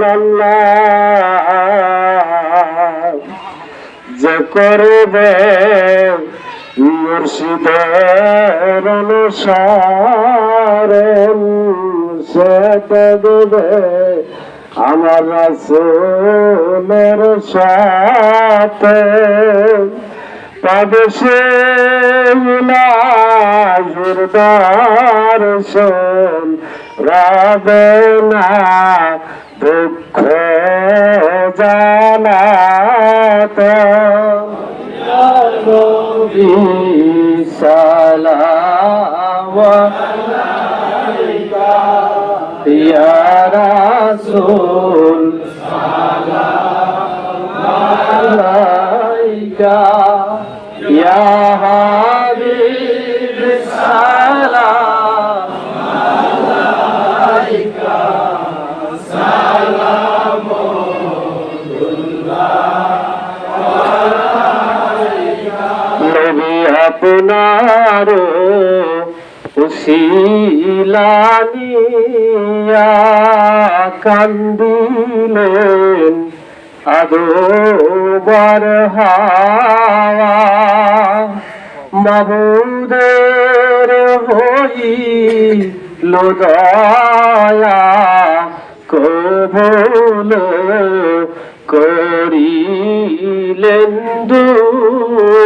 রসুল যে করবে মুর্শিদের অনুসরণ সে দেবে আমার রাসূলের সাথে। ইলাহির দর্শন রাবে না। দুঃখ জানাতে। রাসূল। ইয়া হাবিব। সালাম আপনার উশিলানিয়া কান্দিলেন আদোবার হাওয়া। মাহুদের হই লোদয়া কবল করিলেন দুয়ায়া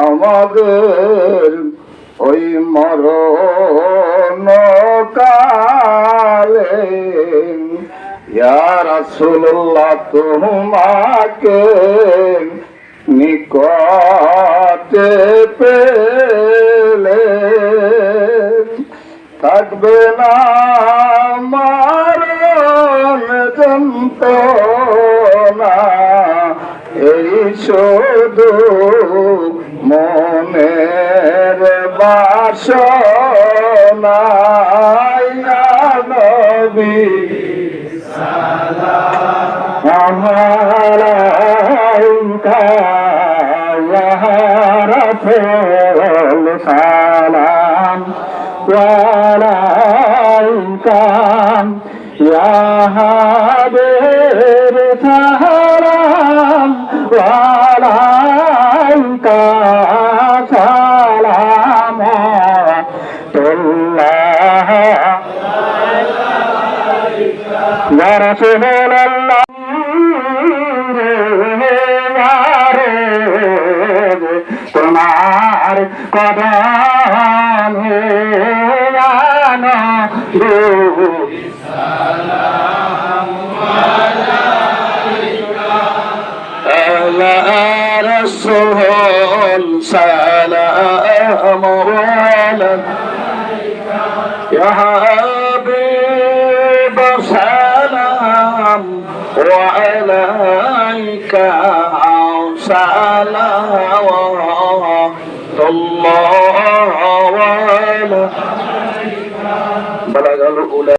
আমাদের ওই মরণ কালে রাসূলুল্লাহ তোমাকে নিকটে পেলে। থাকবে না মারণ যন্ত্রণা শুধু মনের বাসনা ইয়া নবী। আমারাইকা সালাম ওয়ালাইকা ইয়া ইয়া রাসূলুল্লাহ তোমার কদমে আনো رسول سلام عليك يا حبيب وعليك سلام الله وعلى بلغ الأولى